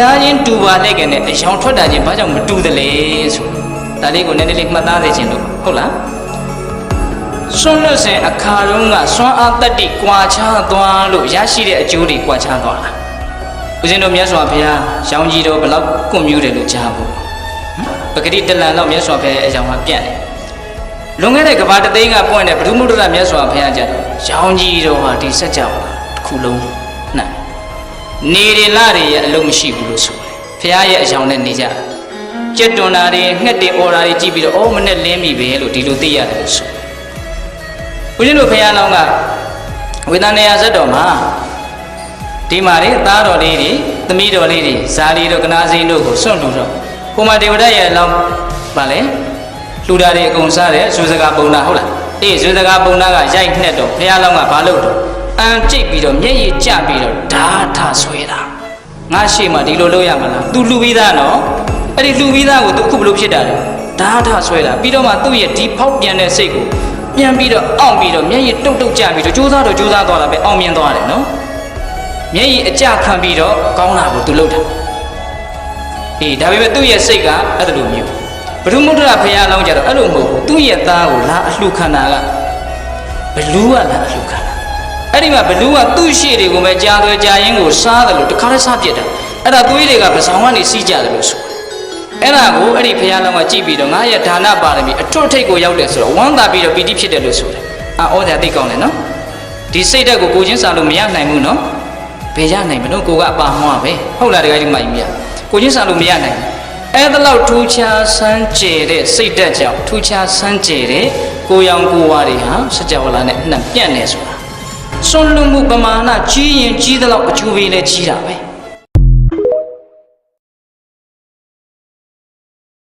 ះချင်းတူပါနဲ့ကနဲ့အယောင်ထွက်တာချင်းဘာကြောင့်မတူသလဲဆိုဒါလေးကိုနည်းနည်းလေးမှတ်သားစေချင်လို့ဟုတ်လားဆွမ်းလွတ်စဉ်အခါတုန်းကဆွမ်းအားတက်တိကွာခြားသွားလို့ရရှိတဲ့အကျိုးတွေကွာခြားသွားတာဦးဇင်းတို့မြတ်စွာဘုရားရောင်ကြီးတော်ဘယ်လောက်ကွန်မြူတယ်လို့ကြားဖို့ပဂတိတလန်တော့မြတ်စွာဘုရားရဲ့အကြောင်းကပြန့်တယ်လွန်ခဲ့တဲ့ကဘာတသိန်းကပွင့်တဲ့ဘုဒ္ဓမုဒ္ဒရမြတ်စွာဘုရားကြတော့ရောင်ကြီးတော်ဟာဒီစัจ java တစ်ခုလုံးနှံ့ နေရလတွေရဲ့အလုံးမရှိဘူးလို့ဆိုတယ်ဘုရားရဲ့အကြောင်းနဲ့နေကြတယ်ကြက်တွန်တာတွေငှက်တွေအော်တာတွေကြည့်ပြီးတော့အော်မနဲ့လင်းပြီပဲလို့ဒီလိုသိရတယ်လို့ဆိုဦးဇင်းတို့ဘုရားလောင်းကဝေဒနာယဇတ်တော်မှာဒီမှာလေသားတော်လေးတွေသမီးတော်လေးတွေဇာလီတို့ကနာစိန်တို့ကိုစွန့်လို့တော့ဟိုမှာဒေဝဒတ်ရဲ့အလောင်းဗာလေလှူတာတွေအကုန်စားတယ်ဇွေစကားပုံနာဟုတ်လားအေးဇွေစကားပုံနာကရိုက်နှက်တော့ဘုရားလောင်းကဘာလုပ်တော့ အန်ကြိတ်ပြီးတော့မျက်ရည်ကျပြီးတော့ဓာထဆွဲတာငါရှေ့မှာဒီလိုလုပ်ရမှာလား तू လှူပြီးသားနော်အဲ့ဒီလှူပြီးသားကို तू အခုဘယ်လိုဖြစ်တာလဲဓာထဆွဲတာပြီးတော့မှသူ့ရဲ့ဒီဖောက်ပြန်တဲ့စိတ်ကိုပြန်ပြီးတော့အောင့်ပြီးတော့မျက်ရည်တုတ်တုတ်ကျပြီးတော့ကြိုးစားတော့ကြိုးစားသွားတာပဲအောင်မြင်သွားတယ်နော်မျက်ရည်အကြခံပြီးတော့ကောင်းတာကိုသူလုပ်တာအေးဒါပေမဲ့သူ့ရဲ့စိတ်ကအဲ့လိုမျိုးဘုရုမုဒ္ဒရာဖရာလောင်းကြတော့အဲ့လိုမဟုတ်ဘူးသူ့ရဲ့သားကိုလာအလှခံတာကဘလူးကလာအလှခံတာ အဲ့ဒီမှာဘလူးကသူ့ရှေ့တွေကိုပဲကြားသွဲကြားရင်းကိုစားတယ်လို့တခါလဲစားပြစ်တာအဲ့ဒါသွေးတွေကပစောင်းကနေစီးကြတယ်လို့ဆိုတယ်အဲ့ဒါကိုအဲ့ဒီဖရာလောင်းကကြည့်ပြီးတော့ငါရဲ့ဒါနပါရမီအထွတ်ထိပ်ကိုရောက်တယ်ဆိုတော့ဝမ်းသာပြီးတော့ပီတိဖြစ်တယ်လို့ဆိုတယ်အာဩဒါသိကောင်းတယ်နော်ဒီစိတ်ဓာတ်ကိုကိုချင်းစားလို့မရနိုင်ဘူးနော်ဘယ်ရနိုင်မလို့ကိုကအပါမွားပဲဟုတ်လားတကယ်ကြီးမကြီးမြတ်ကိုချင်းစားလို့မရနိုင်ဘူးအဲ့ဒါလောက်ထူးခြားဆန်းကျယ်တဲ့စိတ်ဓာတ်ကြောင့်ထူးခြားဆန်းကျယ်တဲ့ကိုရောင်ကိုဝါတွေဟာစကြဝဠာနဲ့နှံပြန့်နေဆိုတာ စွန့်လွတ်မှုပမာဏကြီးရင်ကြီးသလောက်အကျိုးပေးလဲကြီးတာပဲ